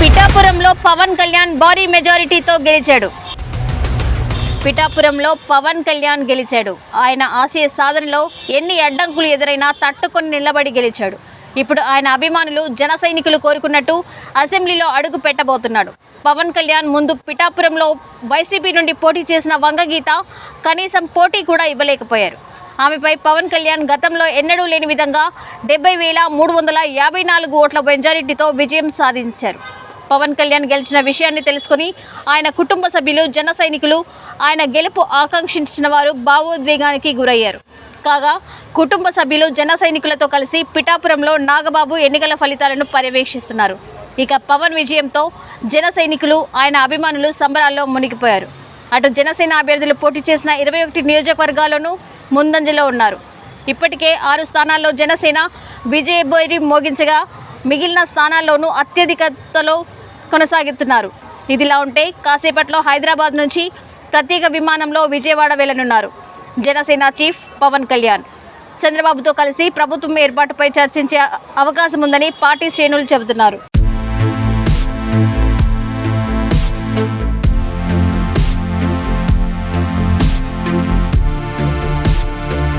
పిఠాపురంలో పవన్ కళ్యాణ్ భారీ మెజారిటీతో గెలిచాడు. పిఠాపురంలో పవన్ కళ్యాణ్ గెలిచాడు. ఆయన ఆశయ సాధనలో ఎన్ని అడ్డంకులు ఎదురైనా తట్టుకొని నిలబడి గెలిచాడు. ఇప్పుడు ఆయన అభిమానులు జన సైనికులు కోరుకున్నట్టు అసెంబ్లీలో అడుగు పెట్టబోతున్నాడు. పవన్ కళ్యాణ్ ముందు పిఠాపురంలో వైసీపీ నుండి పోటీ చేసిన వంగగీత కనీసం పోటీ కూడా ఇవ్వలేకపోయారు. ఆమెపై పవన్ కళ్యాణ్ గతంలో ఎన్నడూ లేని విధంగా డెబ్బై వేల మూడు వందల యాభై నాలుగు ఓట్ల మెజారిటీతో విజయం సాధించారు. పవన్ కళ్యాణ్ గెలిచిన విషయాన్ని తెలుసుకుని ఆయన కుటుంబ సభ్యులు జన సైనికులు ఆయన గెలుపు ఆకాంక్షించిన వారు భావోద్వేగానికి గురయ్యారు. కాగా కుటుంబ సభ్యులు జన సైనికులతో కలిసి పిఠాపురంలో నాగబాబు ఎన్నికల ఫలితాలను పర్యవేక్షిస్తున్నారు. ఇక పవన్ విజయంతో జన సైనికులు ఆయన అభిమానులు సంబరాల్లో మునిగిపోయారు. అటు జనసేన అభ్యర్థులు పోటీ చేసిన ఇరవై ఒకటి నియోజకవర్గాల్లోనూ ముందంజలో ఉన్నారు. ఇప్పటికే ఆరు స్థానాల్లో జనసేన విజయ మోగించగా మిగిలిన స్థానాల్లోనూ అత్యధికతలో కొనసాగిస్తున్నారు. ఇదిలా ఉంటే కాసేపట్లో హైదరాబాద్ నుంచి ప్రత్యేక విమానంలో విజయవాడ వెళ్ళనున్నారు జనసేన చీఫ్ పవన్ కళ్యాణ్. చంద్రబాబుతో కలిసి ప్రభుత్వం ఏర్పాటుపై చర్చించే అవకాశం ఉందని పార్టీ శ్రేణులు చెబుతున్నారు.